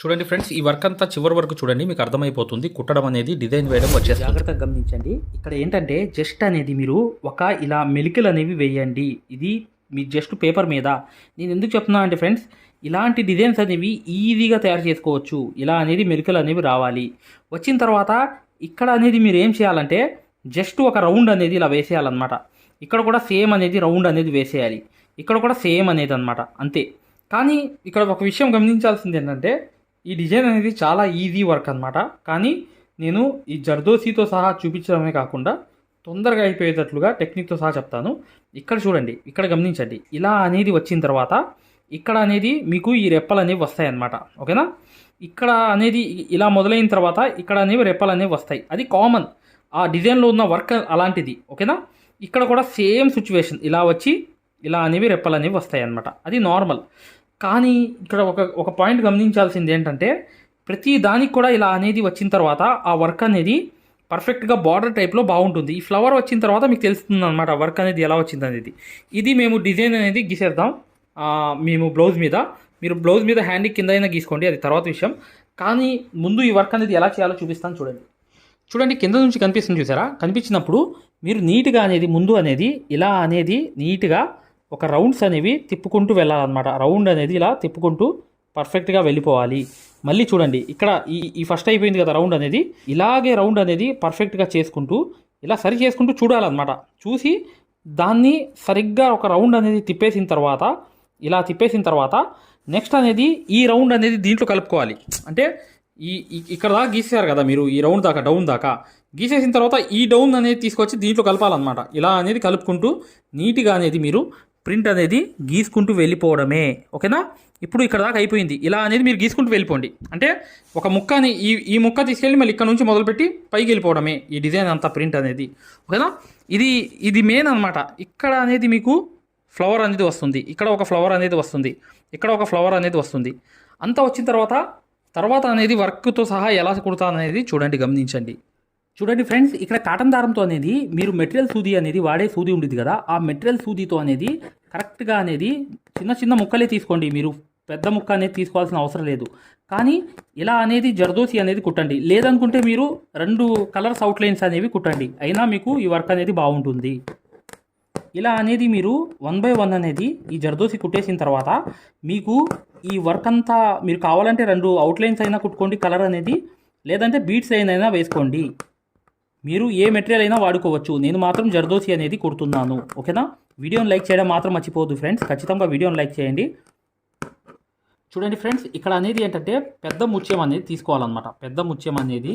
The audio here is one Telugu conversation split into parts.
చూడండి ఫ్రెండ్స్ ఈ వర్క్ అంతా చివరి వరకు చూడండి మీకు అర్థమైపోతుంది. కుట్టడం అనేది డిజైన్ వేయడం వచ్చేసి జాగ్రత్తగా గమనించండి. ఇక్కడ ఏంటంటే జస్ట్ అనేది మీరు ఒక ఇలా మెలికలు అనేవి వేయండి. ఇది మీ జస్ట్ పేపర్ మీద. నేను ఎందుకు చెప్తున్నా అంటే ఫ్రెండ్స్ ఇలాంటి డిజైన్స్ అనేవి ఈజీగా తయారు చేసుకోవచ్చు. ఇలా అనేది మెలికలు అనేవి రావాలి. వచ్చిన తర్వాత ఇక్కడ అనేది మీరు ఏం చేయాలంటే జస్ట్ ఒక రౌండ్ అనేది ఇలా వేసేయాలన్నమాట. ఇక్కడ కూడా సేమ్ అనేది రౌండ్ అనేది వేసేయాలి. ఇక్కడ కూడా సేమ్ అనేది అనమాట అంతే. కానీ ఇక్కడ ఒక విషయం గమనించాల్సింది ఏంటంటే ఈ డిజైన్ అనేది చాలా ఈజీ వర్క్ అనమాట కానీ నేను ఈ జర్దోసీతో సహా చూపించడమే కాకుండా తొందరగా అయిపోయేటట్లుగా టెక్నిక్తో సహా చెప్తాను. ఇక్కడ చూడండి ఇక్కడ గమనించండి. ఇలా అనేది వచ్చిన తర్వాత ఇక్కడ అనేది మీకు ఈ రెప్పలు అనేవి వస్తాయి అన్నమాట. ఓకేనా? ఇక్కడ అనేది ఇలా మొదలైన తర్వాత ఇక్కడ అనేవి రెప్పలు అనేవి వస్తాయి. అది కామన్. ఆ డిజైన్లో ఉన్న వర్క్ అలాంటిది. ఓకేనా? ఇక్కడ కూడా సేమ్ సిచ్యువేషన్. ఇలా వచ్చి ఇలా అనేవి రెప్పలు అనేవి వస్తాయి అన్నమాట. అది నార్మల్. కానీ ఇక్కడ ఒక ఒక పాయింట్ గమనించాల్సింది ఏంటంటే ప్రతి దానికి కూడా ఇలా అనేది వచ్చిన తర్వాత ఆ వర్క్ అనేది పర్ఫెక్ట్గా బార్డర్ టైప్లో బాగుంటుంది. ఈ ఫ్లవర్ వచ్చిన తర్వాత మీకు తెలుస్తుంది అనమాట వర్క్ అనేది ఎలా వచ్చింది అనేది. ఇది మేము డిజైన్ అనేది గీసేద్దాం. మేము బ్లౌజ్ మీద. మీరు బ్లౌజ్ మీద హ్యాండీ కింద అయినా గీసుకోండి అది తర్వాత విషయం. కానీ ముందు ఈ వర్క్ అనేది ఎలా చేయాలో చూపిస్తాను చూడండి. చూడండి కింద నుంచి కనిపిస్తుంది చూసారా? కనిపించినప్పుడు మీరు నీట్గా అనేది ముందు అనేది ఇలా అనేది నీట్గా ఒక రౌండ్స్ అనేవి తిప్పుకుంటూ వెళ్ళాలన్నమాట. రౌండ్ అనేది ఇలా తిప్పుకుంటూ పర్ఫెక్ట్గా వెళ్ళిపోవాలి. మళ్ళీ చూడండి ఇక్కడ ఈ ఈ ఫస్ట్ అయిపోయింది కదా రౌండ్ అనేది. ఇలాగే రౌండ్ అనేది పర్ఫెక్ట్గా చేసుకుంటూ ఇలా సరి చేసుకుంటూ చూడాలన్నమాట. చూసి దాన్ని సరిగ్గా ఒక రౌండ్ అనేది తిప్పేసిన తర్వాత ఇలా తిప్పేసిన తర్వాత నెక్స్ట్ అనేది ఈ రౌండ్ అనేది దీంట్లో కలుపుకోవాలి. అంటే ఈ ఇక్కడ దాకా గీసేశారు కదా మీరు ఈ రౌండ్ దాకా డౌన్ దాకా. గీసేసిన తర్వాత ఈ డౌన్ అనేది తీసుకొచ్చి దీంట్లో కలపాలన్నమాట. ఇలా అనేది కలుపుకుంటూ నీట్గా అనేది మీరు ప్రింట్ అనేది గీసుకుంటూ వెళ్ళిపోవడమే ఓకేనా? ఇప్పుడు ఇక్కడ దాకా అయిపోయింది. ఇలా అనేది మీరు గీసుకుంటూ వెళ్ళిపోండి. అంటే ఒక ముక్కని ఈ ఈ ముక్క తీసుకెళ్ళి మళ్ళీ ఇక్కడ నుంచి మొదలుపెట్టి పైకి వెళ్ళిపోవడమే ఈ డిజైన్ అంతా ప్రింట్ అనేది ఓకేనా? ఇది ఇది మెయిన్ అనమాట ఇక్కడ అనేది మీకు ఫ్లవర్ అనేది వస్తుంది. ఇక్కడ ఒక ఫ్లవర్ అనేది వస్తుంది. ఇక్కడ ఒక ఫ్లవర్ అనేది వస్తుంది. అంతా వచ్చిన తర్వాత తర్వాత అనేది వర్క్తో సహా ఎలా కుడతా అనేది చూడండి గమనించండి. చూడండి ఫ్రెండ్స్ ఇక్కడ కాటన్ దారంతో అనేది మీరు మెటీరియల్ సూది అనేది వాడే సూది ఉండేది కదా ఆ మెటీరియల్ సూదితో అనేది కరెక్ట్గా అనేది చిన్న చిన్న ముక్కలే తీసుకోండి మీరు పెద్ద ముక్క అనేది తీసుకోవాల్సిన అవసరం లేదు. కానీ ఇలా అనేది జర్దోసి అనేది కుట్టండి. లేదనుకుంటే మీరు రెండు కలర్స్ అవుట్లైన్స్ అనేవి కుట్టండి. అయినా మీకు ఈ వర్క్ అనేది బాగుంటుంది. ఇలా అనేది మీరు వన్ బై వన్ అనేది ఈ జర్దోసి కుట్టేసిన తర్వాత మీకు ఈ వర్క్ అంతా మీరు కావాలంటే రెండు అవుట్లైన్స్ అయినా కుట్టుకోండి కలర్ అనేది. లేదంటే బీట్స్ అయినా వేసుకోండి. మీరు ఏ మెటీరియల్ అయినా వాడుకోవచ్చు. నేను మాత్రం జర్దోసి అనేది కుడుతున్నాను. ఓకేనా? వీడియోని లైక్ చేయడం మాత్రం మర్చిపోవద్దు ఫ్రెండ్స్. ఖచ్చితంగా వీడియోని లైక్ చేయండి. చూడండి ఫ్రెండ్స్ ఇక్కడ అనేది ఏంటంటే పెద్ద ముత్యం అనేది తీసుకోవాలన్నమాట. పెద్ద ముత్యం అనేది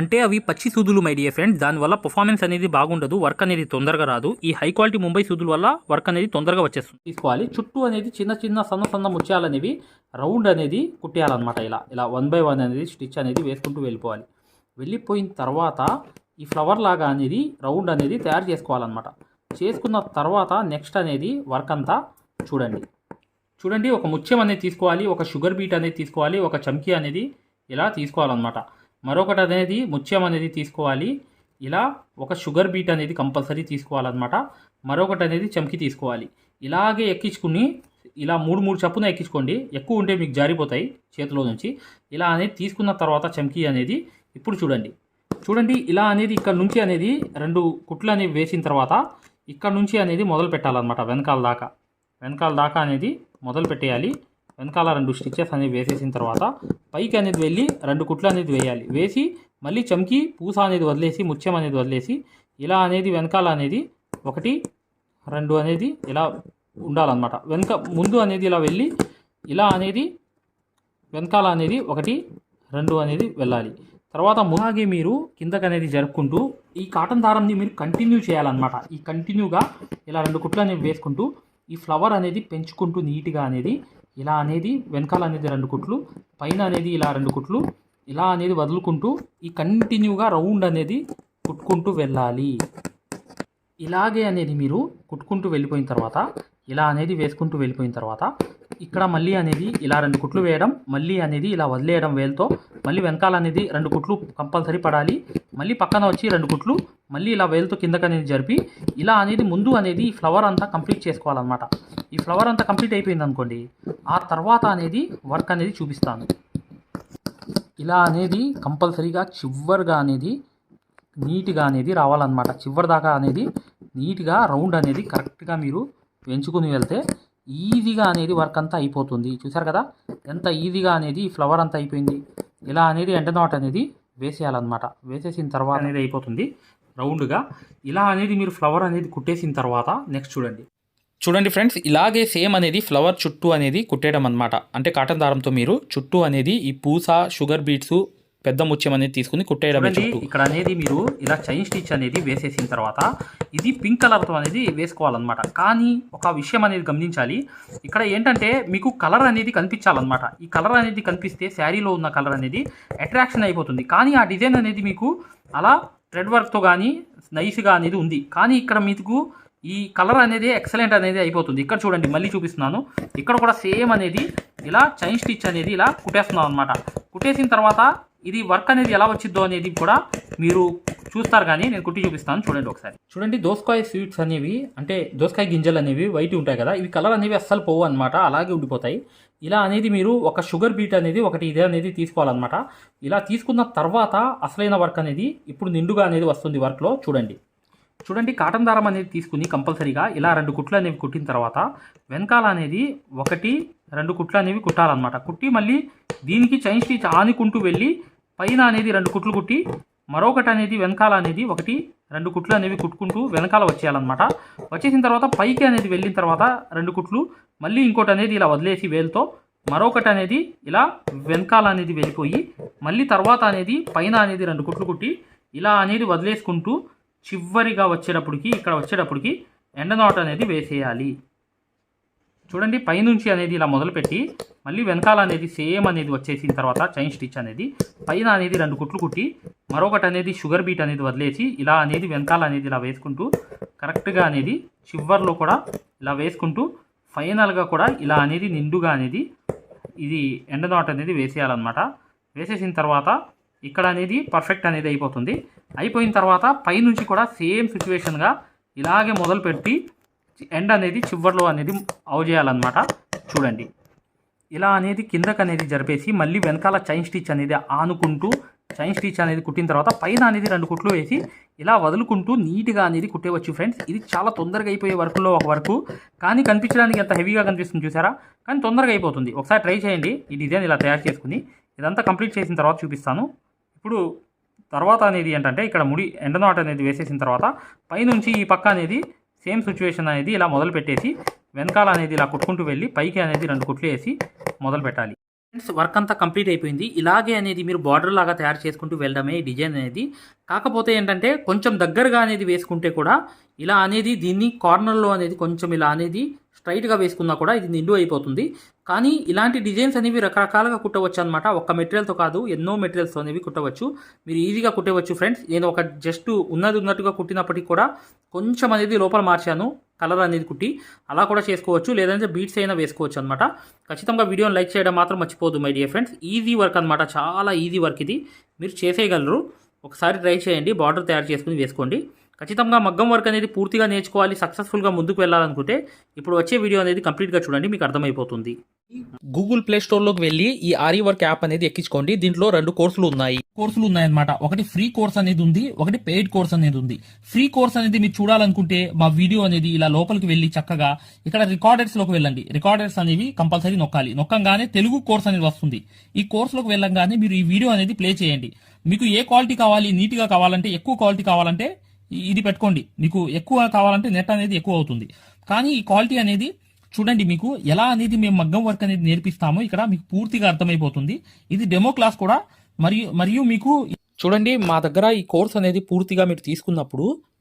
అంటే అవి పచ్చి సూదులు మై డియర్ ఫ్రెండ్స్ దానివల్ల పర్ఫార్మెన్స్ అనేది బాగుండదు వర్క్ అనేది తొందరగా రాదు. ఈ హై క్వాలిటీ ముంబై సూదుల వల్ల వర్క్ అనేది తొందరగా వచ్చేస్తుంది. తీసుకోవాలి. చుట్టూ అనేది చిన్న చిన్న సన్న సన్న ముత్యాలు అనేవి రౌండ్ అనేది కుట్టేయాలన్నమాట ఇలా. ఇలా వన్ బై వన్ అనేది స్టిచ్ అనేది వేసుకుంటూ వెళ్ళిపోవాలి. వెళ్ళిపోయిన తర్వాత ఈ ఫ్లవర్ లాగా అనేది రౌండ్ అనేది తయారు చేసుకోవాలన్నమాట. చేసుకున్న తర్వాత నెక్స్ట్ అనేది వర్క్ అంతా చూడండి. చూడండి ఒక ముత్యం అనేది తీసుకోవాలి ఒక షుగర్ బీట్ అనేది తీసుకోవాలి ఒక చమ్కీ అనేది ఇలా తీసుకోవాలన్నమాట. మరొకటి అనేది ముత్యం అనేది తీసుకోవాలి. ఇలా ఒక షుగర్ బీట్ అనేది కంపల్సరీ తీసుకోవాలన్నమాట. మరొకటి అనేది చమ్కి తీసుకోవాలి. ఇలాగే ఎక్కించుకుని ఇలా మూడు మూడు చప్పున ఎక్కించుకోండి. ఎక్కువ ఉంటే మీకు జారిపోతాయి చేతిలో నుంచి. ఇలా అనేది తీసుకున్న తర్వాత చమ్కి అనేది ఇప్పుడు చూడండి. చూడండి ఇలా అనేది ఇక్కడ నుంచి అనేది రెండు కుట్లు అనేవి వేసిన తర్వాత ఇక్కడ నుంచి అనేది మొదలు పెట్టాలన్నమాట వెనకాల దాకా. వెనకాల దాకా అనేది మొదలు పెట్టేయాలి. వెనకాల రెండు స్టిచ్చెస్ అనేవి వేసేసిన తర్వాత పైకి అనేది వెళ్ళి రెండు కుట్లు అనేది వేయాలి. వేసి మళ్ళీ చమ్కి పూస అనేది వదిలేసి ముత్యం అనేది వదిలేసి ఇలా అనేది వెనకాల అనేది ఒకటి రెండు అనేది ఇలా ఉండాలన్నమాట. వెనక ముందు అనేది ఇలా వెళ్ళి ఇలా అనేది వెనకాల అనేది ఒకటి రెండు అనేది వెళ్ళాలి. తర్వాత అలాగే మీరు కిందకి అనేది జరుపుకుంటూ ఈ కాటన్ దారంని మీరు కంటిన్యూ చేయాలన్నమాట. ఈ కంటిన్యూగా ఇలా రెండు కుట్లు అనేవి వేసుకుంటూ ఈ ఫ్లవర్ అనేది పెంచుకుంటూ నీట్గా అనేది ఇలా అనేది వెనకాల అనేది రెండు కుట్లు పైన అనేది ఇలా రెండు కుట్లు ఇలా అనేది వదులుకుంటూ ఈ కంటిన్యూగా రౌండ్ అనేది కుట్టుకుంటూ వెళ్ళాలి. ఇలాగే అనేది మీరు కుట్టుకుంటూ వెళ్ళిపోయిన తర్వాత ఇలా అనేది వేసుకుంటూ వెళ్ళిపోయిన తర్వాత ఇక్కడ మళ్ళీ అనేది ఇలా రెండు కుట్లు వేయడం మళ్ళీ అనేది ఇలా వదిలేయడం వేలతో మళ్ళీ వెనకాల అనేది రెండు కుట్లు కంపల్సరీ పడాలి మళ్ళీ పక్కన వచ్చి రెండు కుట్లు మళ్ళీ ఇలా వేలుతో కిందకి అనేది జరిపి ఇలా అనేది ముందు అనేది ఈ ఫ్లవర్ అంతా కంప్లీట్ చేసుకోవాలన్నమాట. ఈ ఫ్లవర్ అంతా కంప్లీట్ అయిపోయింది అనుకోండి ఆ తర్వాత అనేది వర్క్ అనేది చూపిస్తాను. ఇలా అనేది కంపల్సరీగా చివరిగా అనేది నీట్గా అనేది రావాలన్నమాట. చివరి దాకా అనేది నీట్గా రౌండ్ అనేది కరెక్ట్గా మీరు పెంచుకుని వెళ్తే ఈజీగా అనేది వర్క్ అంతా అయిపోతుంది. చూసారు కదా? ఎంత ఈజీగా అనేది ఫ్లవర్ అంతా అయిపోయింది. ఇలా అనేది ఎండ నాట్ అనేది వేసేయాలన్నమాట. వేసేసిన తర్వాత అనేది అయిపోతుంది. రౌండ్గా. ఇలా అనేది మీరు ఫ్లవర్ అనేది కుట్టేసిన తర్వాత నెక్స్ట్ చూడండి. చూడండి ఫ్రెండ్స్ ఇలాగే సేమ్ అనేది ఫ్లవర్ చుట్టూ అనేది కుట్టేయడం అనమాట అంటే కాటన్ దారంతో మీరు చుట్టూ అనేది ఈ పూస షుగర్ బీట్స్ పెద్ద ముత్యం అనేది తీసుకుని చుట్టూ. ఇక్కడ అనేది మీరు ఇలా చైన్ స్టిచ్ అనేది వేసేసిన తర్వాత ఇది పింక్ కలర్తో అనేది వేసుకోవాలన్నమాట. కానీ ఒక విషయం అనేది గమనించాలి. ఇక్కడ ఏంటంటే మీకు కలర్ అనేది కనిపించాలన్నమాట. ఈ కలర్ అనేది కనిపిస్తే శారీలో ఉన్న కలర్ అనేది అట్రాక్షన్ అయిపోతుంది. కానీ ఆ డిజైన్ అనేది మీకు అలా థ్రెడ్ వర్క్తో కానీ నైస్గా అనేది ఉంది. కానీ ఇక్కడ మీకు ఈ కలర్ అనేది ఎక్సలెంట్ అనేది అయిపోతుంది. ఇక్కడ చూడండి మళ్ళీ చూపిస్తున్నాను. ఇక్కడ కూడా సేమ్ అనేది ఇలా చైన్ స్టిచ్ అనేది ఇలా కుట్టేస్తున్నాం అనమాట కుట్టేసిన తర్వాత ఇది వర్క్ అనేది ఎలా వచ్చిద్దో అనేది కూడా మీరు చూస్తారు కానీ నేను కుట్టి చూపిస్తాను. చూడండి ఒకసారి. చూడండి దోసకాయ స్వీట్స్ అనేవి అంటే దోసకాయ గింజలు అనేవి వైట్ ఉంటాయి కదా ఇవి కలర్ అనేవి అస్సలు పోవు అనమాట అలాగే ఉండిపోతాయి. ఇలా అనేది మీరు ఒక షుగర్ బీట్ అనేది ఒకటి ఇదే అనేది తీసుకోవాలన్నమాట. ఇలా తీసుకున్న తర్వాత అసలైన వర్క్ అనేది ఇప్పుడు నిండుగా అనేది వస్తుంది వర్క్లో చూడండి. చూడండి కాటన్ దారం అనేది తీసుకుని కంపల్సరీగా ఇలా రెండు కుట్లు అనేవి కుట్టిన తర్వాత వెనకాల అనేది ఒకటి రెండు కుట్లు అనేవి కుట్టాలన్నమాట. కుట్టి మళ్ళీ దీనికి చైన్ స్టిచ్ ఆనుకుంటూ వెళ్ళి పైన అనేది రెండు కుట్లు కుట్టి మరొకటి అనేది వెనకాల అనేది ఒకటి రెండు కుట్లు అనేవి కుట్టుకుంటూ వెనకాల వచ్చేయాలన్నమాట. వచ్చేసిన తర్వాత పైకి అనేది వెళ్ళిన తర్వాత రెండు కుట్లు మళ్ళీ ఇంకోటి అనేది ఇలా వదిలేసి వేలుతో మరొకటి అనేది ఇలా వెనకాల అనేది వెళ్ళిపోయి మళ్ళీ తర్వాత అనేది పైన అనేది రెండు కుట్లు కుట్టి ఇలా అనేది వదిలేసుకుంటూ చివరిగా వచ్చేటప్పటికి ఇక్కడ వచ్చేటప్పటికి ఎండ నాట్ అనేది వేసేయాలి. చూడండి పైనుంచి అనేది ఇలా మొదలుపెట్టి మళ్ళీ వెనకాల అనేది సేమ్ అనేది వచ్చేసిన తర్వాత చైన్ స్టిచ్ అనేది పైన అనేది రెండు కుట్లు కుట్టి మరొకటి అనేది షుగర్ బీట్ అనేది వదిలేసి ఇలా అనేది వెనకాల అనేది ఇలా వేసుకుంటూ కరెక్ట్గా అనేది చివర్లో కూడా ఇలా వేసుకుంటూ ఫైనల్గా కూడా ఇలా అనేది నిండుగా అనేది ఇది ఎండ నాట్ అనేది వేసేయాలన్నమాట. వేసేసిన తర్వాత ఇక్కడ అనేది పర్ఫెక్ట్ అనేది అయిపోతుంది. అయిపోయిన తర్వాత పైనుంచి కూడా సేమ్ సిచ్యువేషన్గా ఇలాగే మొదలుపెట్టి ఎండ్ అనేది చివర్లో అనేది అవ్ చేయాలన్నమాట. చూడండి. ఇలా అనేది కిందకు అనేది జరిపేసి మళ్ళీ వెనకాల చైన్ స్టిచ్ అనేది ఆనుకుంటూ చైన్ స్టిచ్ అనేది కుట్టిన తర్వాత పైన అనేది రెండు కుట్లు వేసి ఇలా వదులుకుంటూ నీట్గా అనేది కుట్టేవచ్చు ఫ్రెండ్స్ ఇది చాలా తొందరగా అయిపోయే వర్క్లో ఒక వర్క్ కానీ కనిపించడానికి ఎంత హెవీగా కనిపిస్తుంది చూసారా? కానీ తొందరగా అయిపోతుంది. ఒకసారి ట్రై చేయండి. ఈ డిజైన్ ఇలా తయారు చేసుకుని ఇదంతా కంప్లీట్ చేసిన తర్వాత చూపిస్తాను. ఇప్పుడు తర్వాత అనేది ఏంటంటే ఇక్కడ ముడి ఎండనాట్ అనేది వేసేసిన తర్వాత పైనుంచి ఈ పక్క అనేది సేమ్ సిచ్యువేషన్ అనేది ఇలా మొదలు పెట్టేసి వెనకాల అనేది ఇలా కుట్టుకుంటూ వెళ్ళి పైకి అనేది రెండు కుట్లు వేసి మొదలు పెట్టాలి ఫ్రెండ్స్ వర్క్ అంతా కంప్లీట్ అయిపోయింది. ఇలాగే అనేది మీరు బార్డర్ లాగా తయారు చేసుకుంటూ వెళ్ళడమే డిజైన్ అనేది. కాకపోతే ఏంటంటే కొంచెం దగ్గరగా అనేది వేసుకుంటే కూడా ఇలా అనేది దీన్ని కార్నర్లో అనేది కొంచెం ఇలా అనేది స్ట్రైట్గా వేసుకున్నా కూడా ఇది నిండు అయిపోతుంది. కానీ ఇలాంటి డిజైన్స్ అనేవి రకరకాలుగా కుట్టవచ్చు అనమాట ఒక్క మెటీరియల్తో కాదు ఎన్నో మెటీరియల్స్ అనేవి కుట్టవచ్చు. మీరు ఈజీగా కుట్టవచ్చు ఫ్రెండ్స్. నేను ఒక జస్ట్ ఉన్నది ఉన్నట్టుగా కుట్టినప్పటికీ కూడా కొంచెం అనేది లోపల మార్చాను. కలర్ అనేది కుట్టి అలా కూడా చేసుకోవచ్చు. లేదంటే బీట్స్ అయినా వేసుకోవచ్చు అనమాట ఖచ్చితంగా వీడియోని లైక్ చేయడం మాత్రం మర్చిపోదు my dear friends. Easy work అనమాట చాలా ఈజీ వర్క్ ఇది. మీరు చేసేయగలరు. ఒకసారి ట్రై చేయండి. బార్డర్ తయారు చేసుకుని వేసుకోండి. ఖచ్చితంగా మగ్గం వర్క్ అనేది పూర్తిగా నేర్చుకోవాలి సక్సెస్ఫుల్గా ముందుకు వెళ్ళాలనుకుంటే ఇప్పుడు వచ్చే వీడియో అనేది కంప్లీట్గా చూడండి మీకు అర్థమైపోతుంది. గూగుల్ ప్లే స్టోర్లోకి వెళ్ళి ఈ ఆరి వర్క్ యాప్ అనేది ఎక్కించుకోండి. దీంట్లో రెండు కోర్సులు ఉన్నాయి. కోర్సులు ఉన్నాయన్నమాట. ఒకటి ఫ్రీ కోర్స్ అనేది ఉంది ఒకటి పెయిడ్ కోర్స్ అనేది ఉంది. ఫ్రీ కోర్స్ అనేది మీరు చూడాలనుకుంటే మా వీడియో అనేది ఇలా లోపలికి వెళ్ళి చక్కగా ఇక్కడ రికార్డర్స్లోకి వెళ్ళండి. రికార్డర్స్ అనేవి కంపల్సరీ నొక్కాలి. నొక్కంగానే తెలుగు కోర్స్ అనేది వస్తుంది. ఈ కోర్సులోకి వెళ్ళంగానే మీరు ఈ వీడియో అనేది ప్లే చేయండి. మీకు ఏ క్వాలిటీ కావాలి నీట్గా కావాలంటే ఎక్కువ క్వాలిటీ కావాలంటే ఇది పెట్టుకోండి. మీకు ఎక్కువ కావాలంటే నెట్ అనేది ఎక్కువ అవుతుంది. కానీ ఈ క్వాలిటీ అనేది చూడండి మీకు ఎలా అనేది మేము మగ్గం వర్క్ అనేది నేర్పిస్తామో ఇక్కడ మీకు పూర్తిగా అర్థమైపోతుంది. ఇది డెమో క్లాస్ కూడా. మరియు మరియు మీకు చూడండి మా దగ్గర ఈ కోర్స్ అనేది పూర్తిగా మీరు తీసుకున్నప్పుడు